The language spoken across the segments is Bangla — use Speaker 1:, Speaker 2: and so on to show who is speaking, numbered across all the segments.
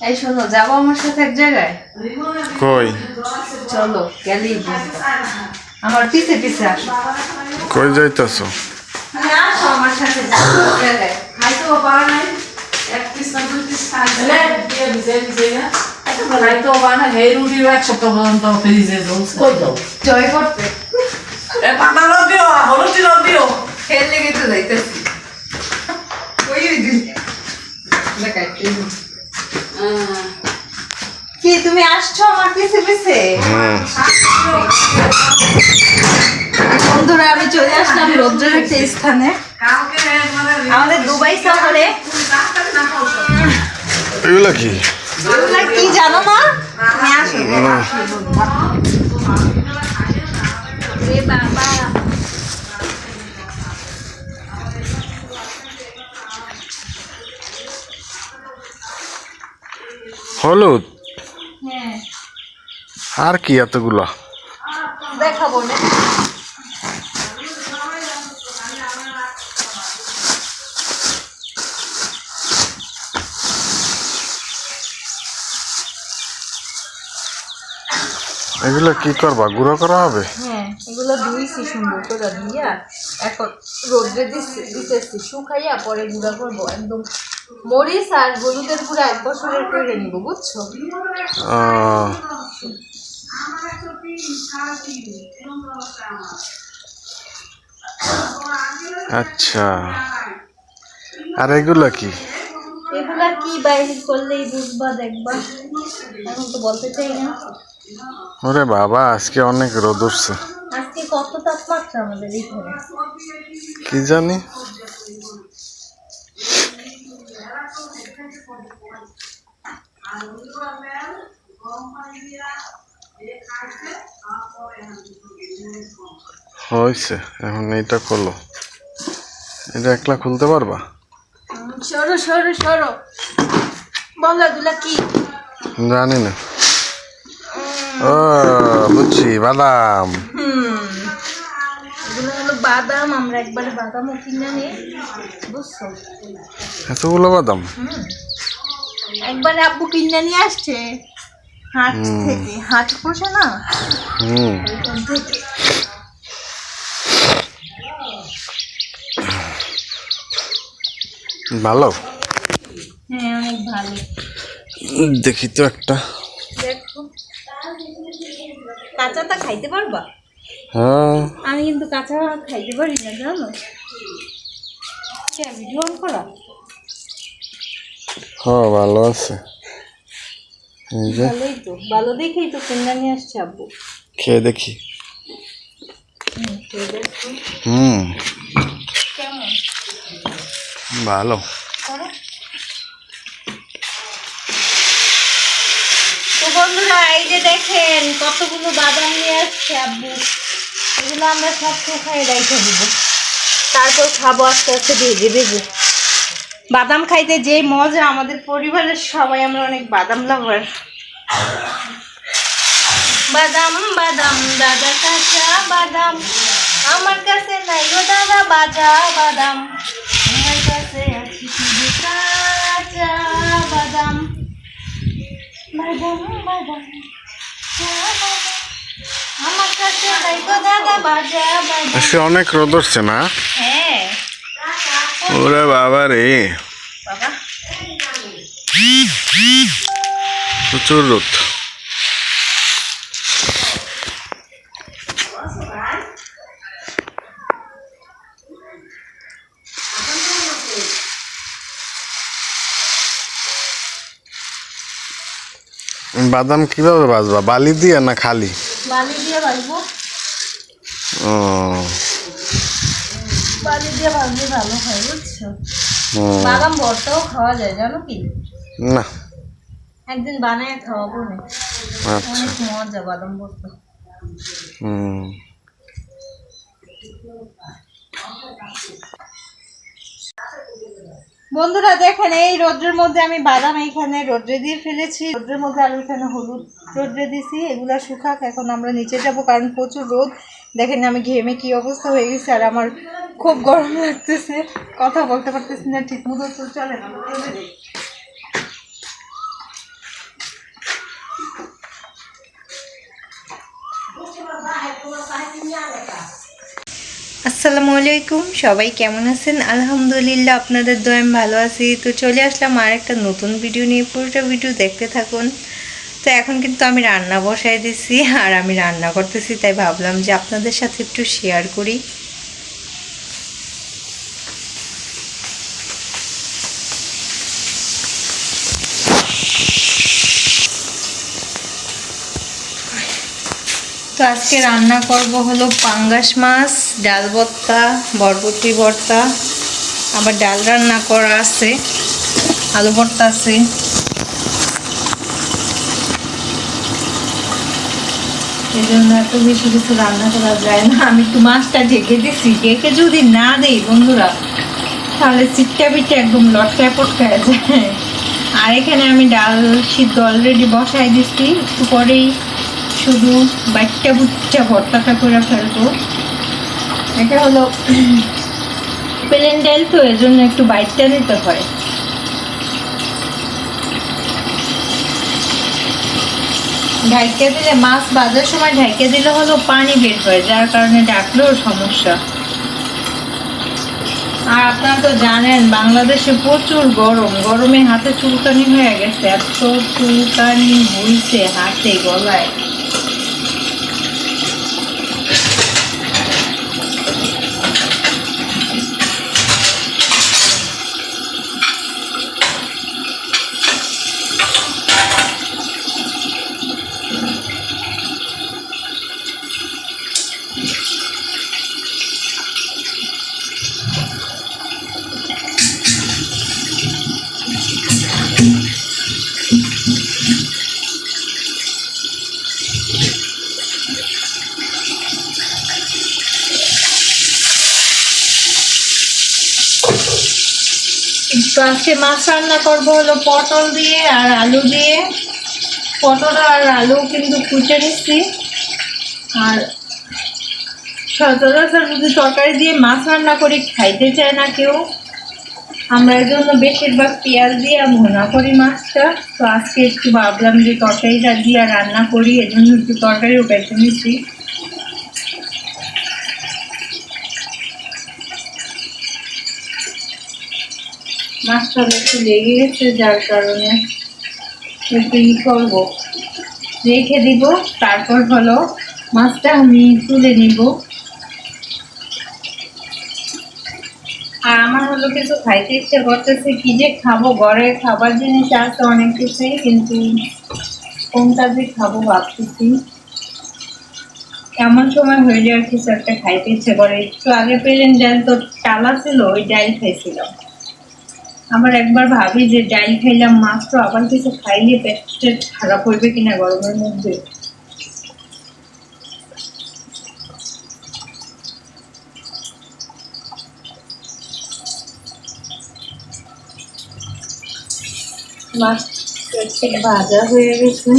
Speaker 1: এই শোনো যাব আমার সাথে এক জায়গায়?
Speaker 2: কই?
Speaker 1: চলো গেলেই আমার পিছে পিছে আসো।
Speaker 2: কই যাইতাছো?
Speaker 1: আমার সাথে খাইতেও পারো নাই। এক পিস না দুই পিস খাইতে
Speaker 3: এক সপ্তাহ পর্যন্ত ফ্রিজে ঝুলছে
Speaker 1: জয় করতে
Speaker 3: পাতালো দিও হলুদ দিও
Speaker 1: খেয়ে লেগে তো যাইতেছি ওই ওই দিন দেখাই কি তুমি আসছো
Speaker 2: হুম
Speaker 1: বন্ধুরা আমি চলে আসলাম রৌদ্রের একটা স্থানে। আমাদের দুবাই শহরে।
Speaker 2: এগুলা কি?
Speaker 1: এগুলা কি জানো না? বাবা।
Speaker 2: হলুদ।
Speaker 1: হ্যাঁ
Speaker 2: আর কি এতগুলা?
Speaker 1: দেখাবো না।
Speaker 2: এগুলা কি করবা? গুঁড়ো করা হবে?
Speaker 1: হ্যাঁ এগুলো ধুইছি সুন্দর করে ধুইয়া এখন রোদ্রে দিচ্ছি দিতেছি। শুকাইয়া পরে গুঁড়া করব। একদম মরিচ আর হলুদের গুঁড়া এক বছরের করে নিব বুঝছ?
Speaker 2: আচ্ছা। আর এগুলা কি?
Speaker 1: এগুলা কি বাইরে করলেই বুঝবা দেখবা। এখন তো বলতে চাই না।
Speaker 2: ওরে বাবা আজকে অনেক রোদ উঠছে।
Speaker 1: আজকে কত তাপমাত্রা আমাদের এখানে
Speaker 2: কি জানি? হয়েছে এখন এইটা খোলো। এটা একলা খুলতে পারবা?
Speaker 1: সরো সরো সরো। বলো এগুলা কি?
Speaker 2: জানি না। ও বুঝছি বাদাম।
Speaker 1: বাদাম আমরা একবারে বাদামও কিনে নিই বুঝছ?
Speaker 2: এতগুলো বাদাম?
Speaker 1: একবারে আব্বু কিনে নিয়ে আসছে। হাট থেকে হাট না?
Speaker 2: হুম। ভালো?
Speaker 1: হ্যাঁ অনেক ভালো।
Speaker 2: দেখি তো একটা।
Speaker 1: দেখো। কাঁচাটা খাইতে পারবা?
Speaker 2: হ্যাঁ।
Speaker 1: আমি কিন্তু কাঁচা খাইতে পারি না জানো? ভিডিও অন করা?
Speaker 2: হ্যাঁ ভালো আছে।
Speaker 1: ভালোই তো ভালো দেখেই তো কিনে নিয়ে আসছে আব্বু।
Speaker 2: খেয়ে দেখি।
Speaker 1: হুম,
Speaker 2: ভালো।
Speaker 1: তো বন্ধুরা এই যে দেখেন কতগুলো বাদাম নিয়ে আসছে আব্বু। এগুলো আমরা সব শুকাই রেখে দিব। তারপর খাব আস্তে আস্তে ভেজে ভেজে। বাদাম খাইতে যে মজা আমাদের পরিবারের সবাই আমরা অনেক বাদাম লাভার বাদাম বাদাম দাদা কাঁচা বাদাম। আমার কাছে নাই গো দাদা বাজা বাদাম। আমার কাছে আছে শুধু কাঁচা বাদাম। বাদাম আমার কাছে নাই গো দাদা বাজা বাদাম।
Speaker 2: আজকে অনেক রোদ উঠছে না?
Speaker 1: হ্যাঁ
Speaker 2: ওরে বাবা রে। প্রচুর রোদ। বাদাম কীভাবে বাজবা বালি দিয়ে না খালি?
Speaker 1: বালি দিয়ে ভাজবো।
Speaker 2: ও।
Speaker 1: বালি ভাজলে ভালো হয় বুঝছ? বাদাম ভর্তাও খাওয়া যায় জানো কি?
Speaker 2: না।
Speaker 1: একদিন বানায় খাওয়াবো না।
Speaker 2: আচ্ছা।
Speaker 1: অনেক মজা বাদাম ভর্তা
Speaker 2: হুম।
Speaker 1: বন্ধুরা দেখেন এই রোদ্রের মধ্যে আমি বাদাম এইখানে রোদ্রে দিয়ে ফেলেছি। রোদ্রের মধ্যে আর ওইখানে হলুদ রোদ্রে দিছি এগুলা শুকাক এখন আমরা নিচে যাব কারণ প্রচুর রোদ। দেখেন আমি ঘেমে কি অবস্থা হয়ে গেছে আর আমার খুব গরম লাগতেছে, কথা বলতে পারতেছি না, ঠিক মতো তো চলে না। আসসালামু আলাইকুম, সবাই কেমন আছেন? আলহামদুলিল্লাহ, আপনাদের দোয়াম ভালো আছি। তো চলে আসলাম আর একটা নতুন ভিডিও নিয়ে, পুরোটা ভিডিও দেখতে থাকুন। তো এখন কিন্তু আমি রান্না বসাই দিছি, আর আমি রান্না করতেছি, তাই ভাবলাম যে আপনাদের সাথে একটু শেয়ার করি। তো আজকে রান্না করব হলো পাঙ্গাস মাছ, ডাল ভর্তা, বরবটি ভর্তা। আবার ডাল রান্না করা আছে, আলু ভর্তা আছে। এই জন্য এত বেশি কিছু রান্না করা যায় না। আমি একটু মাছটা ঢেকে দিছি, ঢেকে যদি না দেই বন্ধুরা, তাহলে চিটটা পিঠে একদম লটকায় পটকায় যায়। আর এখানে আমি ডাল সিদ্ধ অলরেডি বসাই দিচ্ছি একটু পরেই শুধু বাইটটা বুটটা ভর্তাটা করে ফেলব। এটা হলো প্লেন ডাল তো, এর জন্য একটু বাইটটা দিতে হয়। ঢাইকে দিলে, মাছ বাজার সময় ঢাইকে দিলে হলো পানি বের হয়, যার কারণে ডাকলেও সমস্যা। আর আপনারা তো জানেন, বাংলাদেশে প্রচুর গরম। গরমে হাতে চুলকানি হয়ে গেছে, এত চুলকানি হইছে হাতে, গলায়। তো আজকে মাছ রান্না করব হলো পটল দিয়ে আর আলু দিয়ে। পটল আর আলু কিন্তু কুচে নিচ্ছি। আর সচরাচর যদি তরকারি দিয়ে মাছ রান্না করি, খাইতে চায় না কেউ। আমরা এর জন্য বেশিরভাগ পেঁয়াজ দিয়ে আর ভোনা করি মাছটা। তো আজকে একটু ভাবলাম যে তরকারিটা দিয়ে রান্না করি এর জন্য একটু তরকারিও বেছে নিচ্ছি। মাছটা একটু লেগে গেছে, যার কারণে একটু ই করব। রেখে দিব, তারপর হলো মাছটা আমি তুলে নিব। আর আমার হলো কিছু খাইতে ইচ্ছে করতেছে কি যে খাব ঘরে খাবার জিনিস আছে অনেক কিছুই, কিন্তু কোনটা যে খাব ভাবতেছি। এমন সময় হয়ে যায় কিছু একটা খাইতে ইচ্ছে করে। একটু আগে পেলেন ডাল তো টালা ছিল, ওই ডাল খাইছিলাম। আবার একবার ভাবি যে ডাল খাইলাম মাছ তো আবার কিছু খাইলে পেট টেট খারাপ হইবে কিনা গরমের মধ্যে। মাছ ভাজা হয়ে গেছে।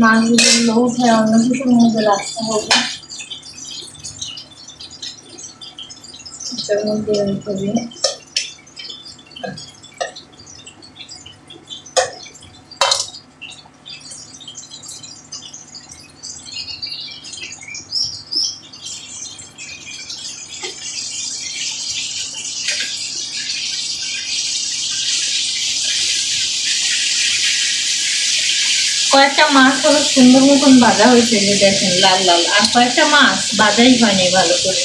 Speaker 1: মাছগুলো লোভ হয় অন্য কিছুর মধ্যে রাখতে হবে রেখে দিই কয়েকটা মাছ হলো সুন্দর মতন ভাজা হয়েছে যে দেখেন, লাল লাল। আর কয়েকটা মাছ ভাজাই হয়নি ভালো করে।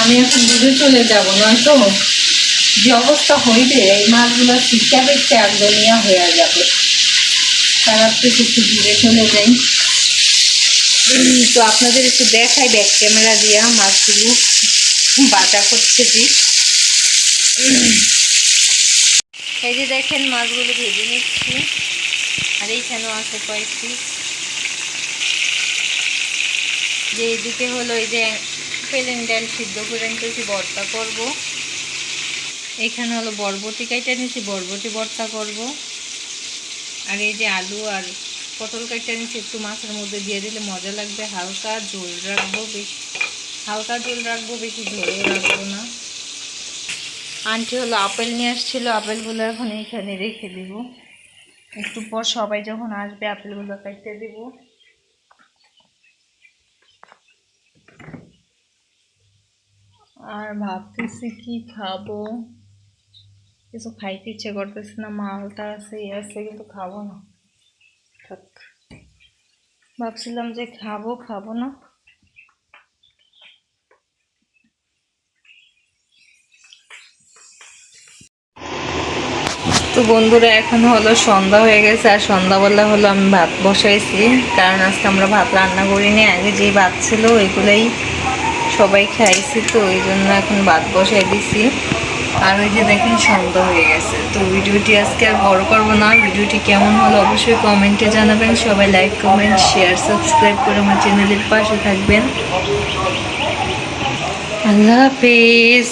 Speaker 1: আমি এখন দূরে চলে যাব, নয়তো যে অবস্থা হইবে, এই মাছগুলো শিক্ষা দেখতে একদমিয়া হয়ে যাবে। খারাপ থেকে একটু দূরে চলে যাই। তো আপনাদের একটু দেখাই ব্যাক ক্যামেরা দিয়া মাছগুলো বাটা করতেছি এই যে দেখেন মাছগুলো ভেজে নিচ্ছি, আর এইখানেও আছে কয়েকটি। যে এদিকে হলো এই যে প্লেন ডাল সিদ্ধ করে নিতেছি, ভর্তা করব। এখানে হলো বরবটি কাইটা নিয়েছি, বরবটি ভর্তা করব। আর এই যে আলু আর পটল কাইটা নিয়েছি, একটু মাছের মধ্যে দিয়ে দিলে মজা লাগবে। হালকা ঝোল রাখব বেশি হালকা ঝোল রাখব, বেশি ঝোলও রাখব না। আন্টি হলো আপেল নিয়ে আসছিল, আপেলগুলো এখন এইখানে রেখে দিব। একটু পর সবাই যখন আসবে, আপেলগুলো কাটতে দিব। আর ভাবতেছি কি খাব? কিছু খাইতে ইচ্ছে করতেছে না, মালটা আছে ইয়ে আছে, কিন্তু খাব না। থাক। ভাবছিলাম যে খাব খাব না। তো বন্ধুরা, এখন হলো সন্ধ্যা হয়ে গেছে, আর সন্ধ্যাবেলা হলো আমি ভাত বসাইছি। কারণ আজকে আমরা ভাত রান্না করিনি, আগে যে ভাত ছিল ওইগুলোই সবাই খাইছি তো, ওই জন্য এখন ভাত বসাই দিছি। আর ওই যে দেখেন সন্ধ্যা হয়ে গেছে। তো ভিডিওটি আজকে আর বড় করব না। ভিডিওটি কেমন হলো অবশ্যই কমেন্টে জানাবেন। সবাই লাইক কমেন্ট শেয়ার সাবস্ক্রাইব করে আমার চ্যানেলের পাশে থাকবেন। আল্লাহ হাফিজ।